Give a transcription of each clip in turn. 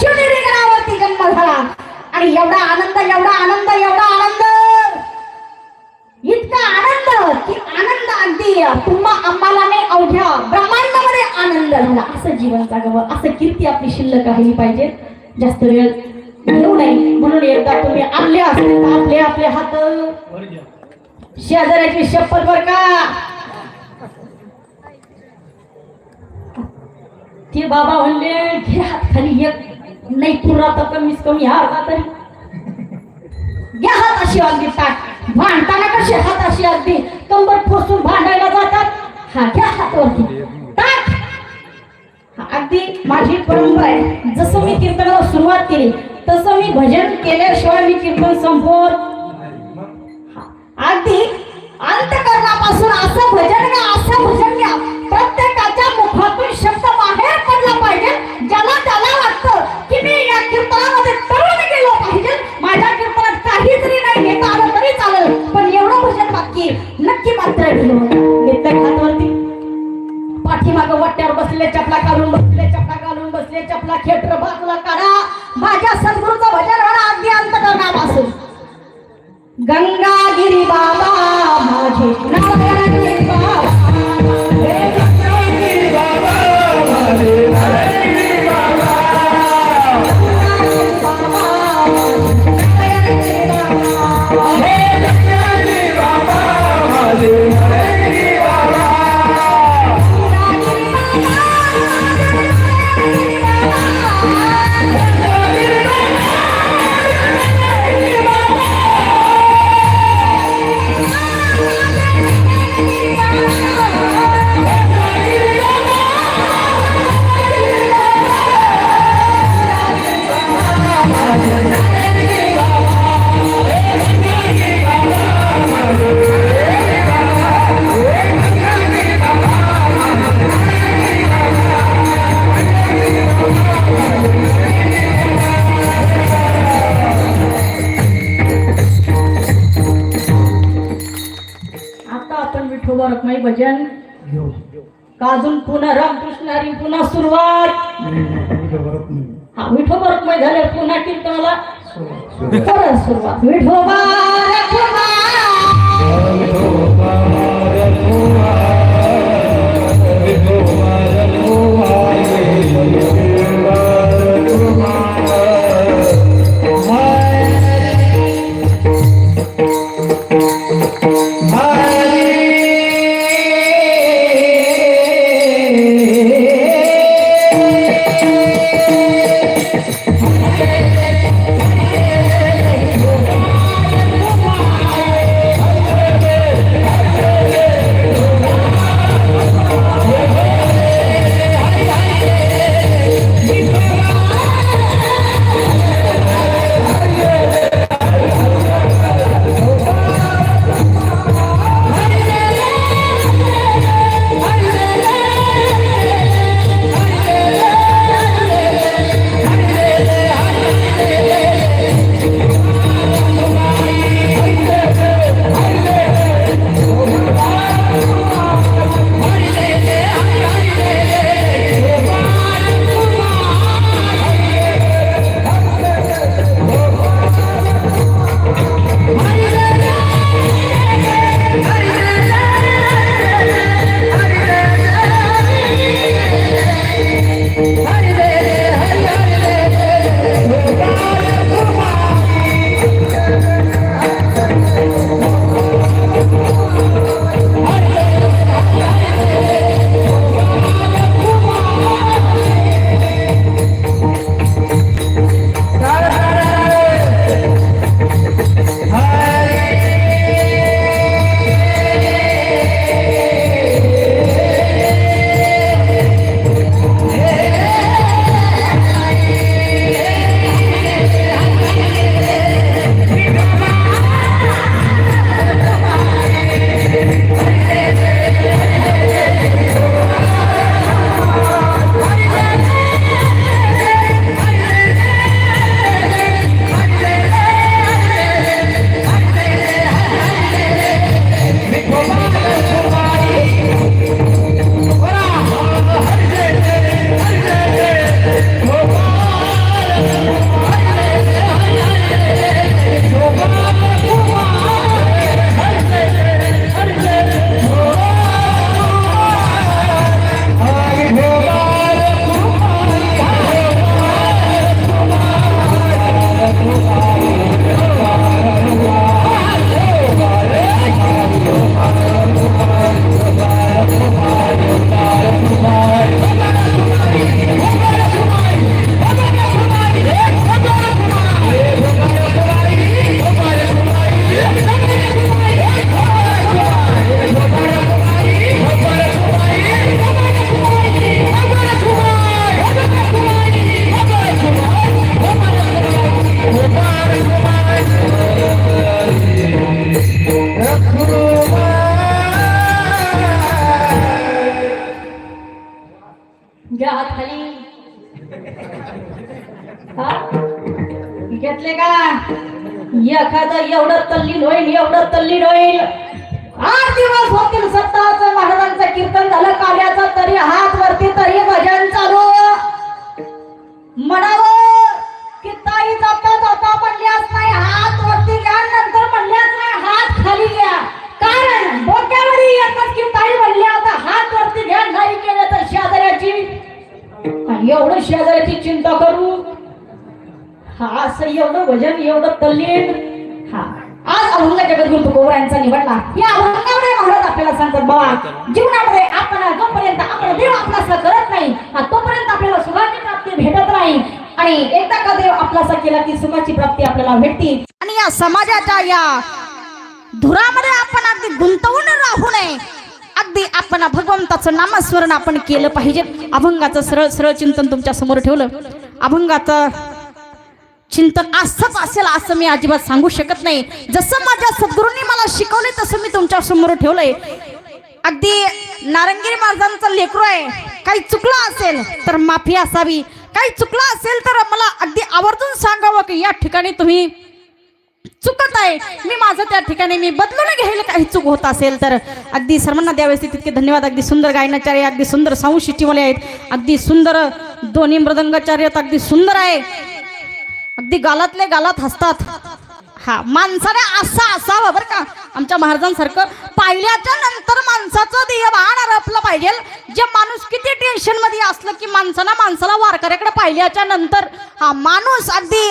शिवनेरी गडावरती जन्म झाला. आणि एवढा आनंद एवढा आनंद एवढा आनंद. इतका आनंद की आनंद अगदी तुम्हा आम्हाला नाही अवघ्या ब्रह्मांडामध्ये आनंद झाला. असं जीवन जगावं असं कीर्ती आपली शिल्लक राहिली पाहिजे. जास्त वेळ घेऊ नये. म्हणून एकदा तुम्ही आणले असते आपले आपले हात शेजाऱ्याची शपथ बर का? ते बाबा म्हणले घे हात खाली एक नाही पुरा तर कमीच कमी अर्धा तरी. घ्या हात अशी अगदी ताट. भांडताना कशी हात अशी अगदी कंबर फोसून भांडायला जातात? हा घ्या हातवरती. ताट. अगदी माझी परंपरा आहे. जसं मी कीर्तनाला सुरुवात केली तसं मी भजन केल्याशिवाय मी कीर्तन संपवत अगदी अंतकरणापासून असं भजन घ्या असं भजन घ्या. प्रत्येकाच्या मुखातून शब्द बाहेर पडला पाहिजे ज्याला त्याला गंगागिरी बाबा माझे नारायण बाबा. विठोबा रखमाई भजन का अजून पुन्हा रामकृष्ण हरी पुन्हा सुरुवात? हा विठोबा रखमाई झाले पुन्हा कीर्तनाला परत सुरुवात. विठोबा रखमाई घेतले का? एखादं एवढं तल्लीन होईल एवढं तल्लीन होईल. आठ दिवस होतील सत्ताचं महाराजांचं कीर्तन झालं काल्याचं तरी हात वरती तरी भजन चालू. म्हणावं की ताई जाता जाता म्हणल्याच नाही हात वरती घ्या नंतर म्हणल्याच असं एवढं भजन एवढं तल्लीन हा. आज अभंग जगद्गुरु यांचा निवडला. या अभंगामध्ये महाराज आपल्याला सांगतात बाबा जीवनामध्ये आपण जोपर्यंत आपण देव आपलासा करत नाही हा तोपर्यंत आपल्याला सुखाची प्राप्ती भेटत नाही. आणि एकदा का देव आपलासा केला की सुखाची प्राप्ती आपल्याला भेटते. आणि या समाजाच्या या धुरामध्ये आपण अगदी गुंतवून राहू नये. अगदी आपण भगवंताचं नामस्मरण आपण केलं पाहिजे. अभंगाचं सरळ सरळ चिंतन तुमच्यासमोर ठेवलं. अभंगाचं चिंतन असंच असेल असं मी अजिबात सांगू शकत नाही. जसं माझ्या सद्गुरूंनी मला शिकवले तसं मी तुमच्यासमोर ठेवलंय. अगदी नारंगिरी महाराजांचा लेकरू आहे. काही चुकलं असेल तर माफी असावी. काही चुकलं असेल तर मला अगदी आवर्जून सांगावं की या ठिकाणी तुम्ही चुकत आहे. मी माझं त्या ठिकाणी मी बदलून घ्यायला काही चूक होत असेल तर अगदी सर्वांना द्यावेळेस तितके धन्यवाद. अगदी सुंदर गायनाचार्य अगदी सुंदर साऊ शिट्टीवाले आहेत. अगदी सुंदर दोन्ही मृदंगाचार्य तर अगदी सुंदर आहे. अगदी गालातले गालात हसतात. हा माणसाने असा असावं बरं का. आमच्या महाराजांसारखं पाहिल्याच्या नंतर माणसाचं ध्येय भान रपलं पाहिजे. जे माणूस किती टेन्शनमध्ये असलं की माणसाला माणसाला वारकऱ्याकडे पाहिल्याच्या नंतर हा माणूस अगदी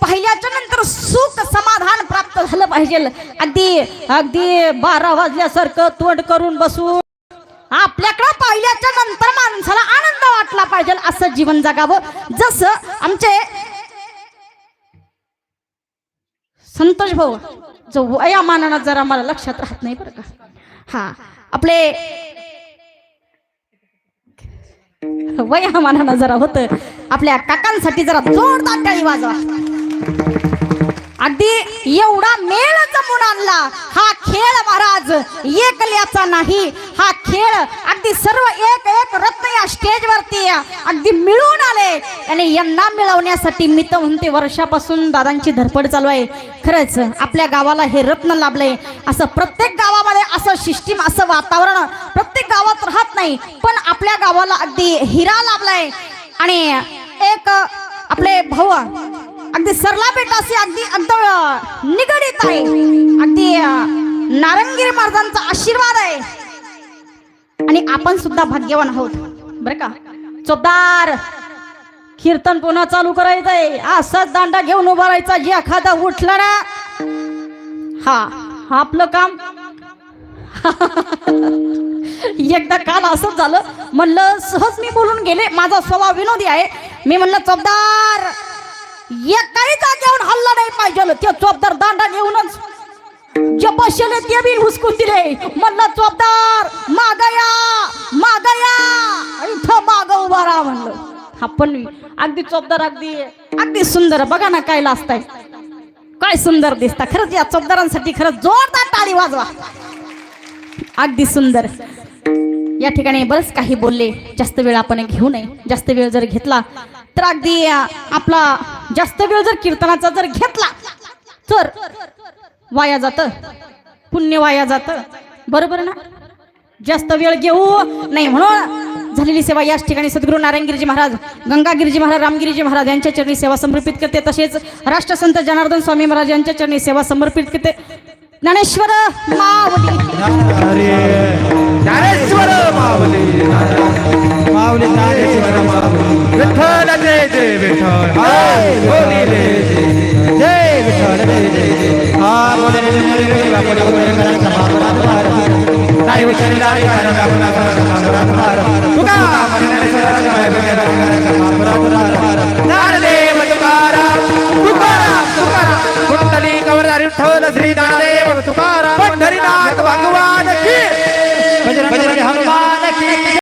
पाहिल्याच्या नंतर सुख समाधान प्राप्त झालं पाहिजे. अगदी अगदी बारा वाजल्यासारखं तोंड करून बसून आपल्याकडं पाहिल्याच्या नंतर माणसाला आनंद वाटला पाहिजे असं जीवन जगावं. जसं आमचे संतोष भाऊ जो वयामानानं जरा मला लक्षात राहत नाही बरं का. हा आपले वयामानानं जरा होत. आपल्या काकांसाठी जरा जोरदार टाळी वाजवा. अगदी एवढा मेळ जमून आणला. हा खेळ महाराज एकल्याचा नाही. हा खेळ अगदी सर्व एक एक रत्न या स्टेजवरती अगदी मिळून आले. आणि यांना मिळवण्यासाठी मी तर म्हणते वर्षापासून दादांची धडपड चालू आहे. खरंच आपल्या गावाला हे रत्न लाभलंय. असं प्रत्येक गावामध्ये असं सिस्टीम असं वातावरण प्रत्येक गावात राहत नाही. पण आपल्या गावाला अगदी हिरा लाभलाय. आणि एक आपले भाऊ अगदी सरला बेटाशी अगदी अंत निगडीत आहे. अगदी नारंगीर महाराजांचा आशीर्वाद आहे. आणि आपण सुद्धा भाग्यवान आहोत. बरं का? चोपदार कीर्तन पुन्हा चालू करायचंय. असाच दांडा घेऊन उभा राहायचा. जे एखादा उठला ना हा हा आपलं काम. एकदा काल असंच झालं. म्हणलं सहज मी बोलून गेले. माझा स्वभाव विनोदी आहे. मी म्हणलं चोपदार एकाही जागेवर हल्ला नाही पाहिजे ते चोपदार दांडा घेऊनच जे बसले ते बी हुसकून दिले. म्हणलं चोपदार मागया मागया इथं माग उभा राहा म्हणलं. आपण अगदी चोपदार अगदी अगदी सुंदर. बघा ना काय लाजताय. काय सुंदर दिसता. खरंच या चोपदारांसाठी खरंच जोरदार टाळी वाजवा. अगदी सुंदर. या ठिकाणी बरंच काही बोलले. जास्त वेळ आपण घेऊ नये. जास्त वेळ जर घेतला तर अगदी आपला जास्त वेळ जर कीर्तनाचा जर घेतला तर वाया जात. पुण्य वाया जात. बरोबर ना? जास्त वेळ घेऊ नाही म्हणून झालेली सेवा याच ठिकाणी सद्गुरू नारायणगिरीजी महाराज गंगागिरीजी महाराज रामगिरीजी महाराज यांच्या चरणी सेवा समर्पित करते. तसेच राष्ट्रसंत जनार्दन स्वामी महाराज यांच्या चरणी सेवा समर्पित करते. ज्ञानेश्वर मावली अरे ज्ञानेश्वर माऊली माऊली ज्ञानेश्वर माऊली. विठ्ठल जय जय विठ्ठल बोली जय जय विठ्ठल जय जय हा बोले नाही विचारी नाही तुका वाजली कवर विठ्ठल श्री नादेव तुकाराम पंढरीनाथ भगवान की? बजरंग हनुमान